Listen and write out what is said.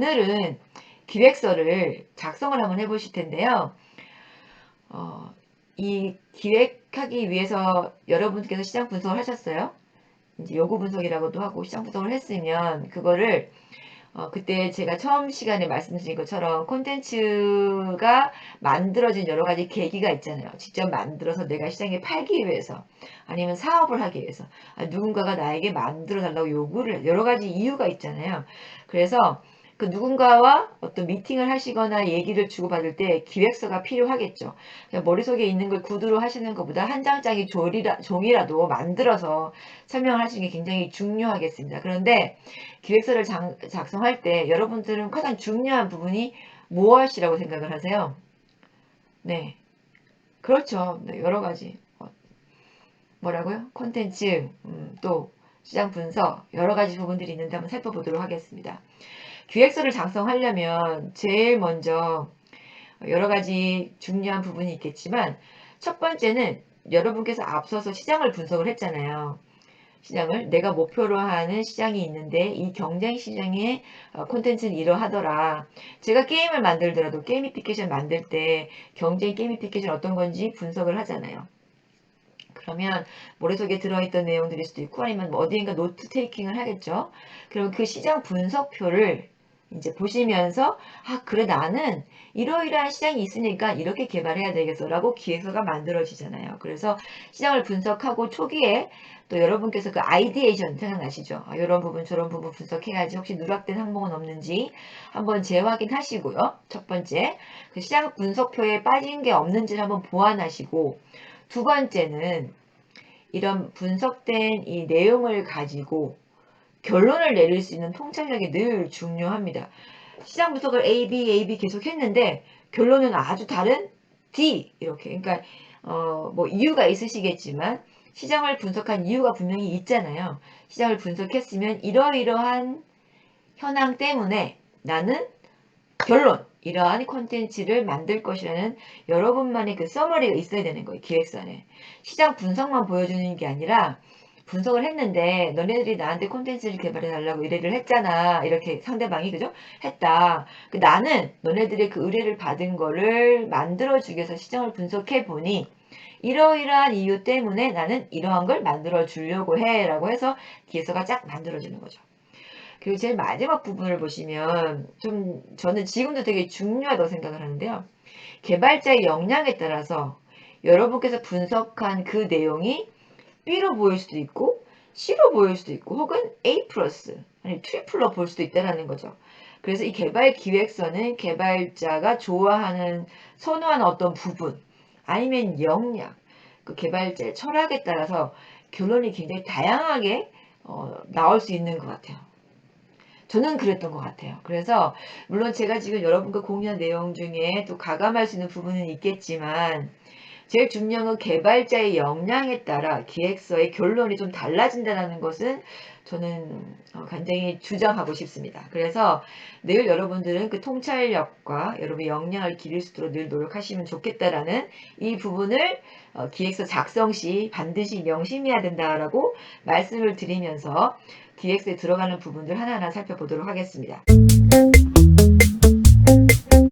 오늘은 기획서를 작성을 한번 해보실 텐데요. 어, 이 기획하기 위해서 여러분께서 시장 분석을 하셨어요. 이제 요구 분석이라고도 하고 시장 분석을 했으면 그거를 어, 그때 제가 처음 시간에 말씀드린 것처럼 콘텐츠가 만들어진 여러 가지 계기가 있잖아요. 직접 만들어서 내가 시장에 팔기 위해서 아니면 사업을 하기 위해서 아, 누군가가 나에게 만들어 달라고 요구를 여러 가지 이유가 있잖아요. 그래서 그 누군가와 어떤 미팅을 하시거나 얘기를 주고받을 때 기획서가 필요하겠죠. 그냥 머릿속에 있는 걸 구두로 하시는 것보다 한 장짜리 조리라, 종이라도 만들어서 설명을 하시는 게 굉장히 중요하겠습니다. 그런데 기획서를 장, 작성할 때 여러분들은 가장 중요한 부분이 무엇이라고 생각을 하세요? 네. 그렇죠. 네, 여러 가지. 어, 뭐라고요? 콘텐츠, 음, 또 시장 분석, 여러 가지 부분들이 있는데 한번 살펴보도록 하겠습니다. 기획서를 작성하려면 제일 먼저 여러 가지 중요한 부분이 있겠지만 첫 번째는 여러분께서 앞서서 시장을 분석을 했잖아요. 시장을 내가 목표로 하는 시장이 있는데 이 경쟁 시장의 어, 콘텐츠는 이러하더라. 제가 게임을 만들더라도 게이미피케이션 만들 때 경쟁 게이미피케이션 어떤 건지 분석을 하잖아요. 그러면 머릿속에 들어있던 내용들일 수도 있고 아니면 뭐 어디인가 노트 테이킹을 하겠죠. 그럼 그 시장 분석표를 이제 보시면서 아 그래 나는 이러이러한 시장이 있으니까 이렇게 개발해야 되겠어라고 기획서가 만들어지잖아요. 그래서 시장을 분석하고 초기에 또 여러분께서 그 아이디에이션 생각나시죠? 아, 이런 부분 저런 부분 분석해야지 혹시 누락된 항목은 없는지 한번 재확인하시고요. 첫 번째 그 시장 분석표에 빠진 게 없는지를 한번 보완하시고 두 번째는 이런 분석된 이 내용을 가지고 결론을 내릴 수 있는 통찰력이 늘 중요합니다. 시장 분석을 A, B, A, B 계속 했는데 결론은 아주 다른 D 이렇게 그러니까 어, 뭐 이유가 있으시겠지만 시장을 분석한 이유가 분명히 있잖아요. 시장을 분석했으면 이러이러한 현황 때문에 나는 결론 이러한 콘텐츠를 만들 것이라는 여러분만의 그 서머리가 있어야 되는 거예요. 기획서에. 시장 분석만 보여주는 게 아니라 분석을 했는데 너네들이 나한테 콘텐츠를 개발해 달라고 의뢰를 했잖아. 이렇게 상대방이 그죠? 했다. 그 나는 너네들의 그 의뢰를 받은 거를 만들어 주기 위해서 시장을 분석해 보니 이러이러한 이유 때문에 나는 이러한 걸 만들어 주려고 해 라고 해서 기획서가 쫙 만들어지는 거죠. 그리고 제일 마지막 부분을 보시면 좀 저는 지금도 되게 중요하다고 생각을 하는데요. 개발자의 역량에 따라서 여러분께서 분석한 그 내용이 B로 보일 수도 있고 C로 보일 수도 있고 혹은 A 플러스 아니 트리플로 볼 수도 있다는 거죠. 그래서 이 개발 기획서는 개발자가 좋아하는 선호하는 어떤 부분 아니면 역량 그 개발자의 철학에 따라서 결론이 굉장히 다양하게 어, 나올 수 있는 것 같아요. 저는 그랬던 것 같아요. 그래서 물론 제가 지금 여러분과 공유한 내용 중에 또 가감할 수 있는 부분은 있겠지만 제일 중요한 건 개발자의 역량에 따라 기획서의 결론이 좀 달라진다는 것은 저는 어, 굉장히 주장하고 싶습니다. 그래서 늘 여러분들은 그 통찰력과 여러분의 역량을 기를 수 있도록 늘 노력하시면 좋겠다라는 이 부분을 어, 기획서 작성 시 반드시 명심해야 된다라고 말씀을 드리면서 기획서에 들어가는 부분들 하나하나 살펴보도록 하겠습니다.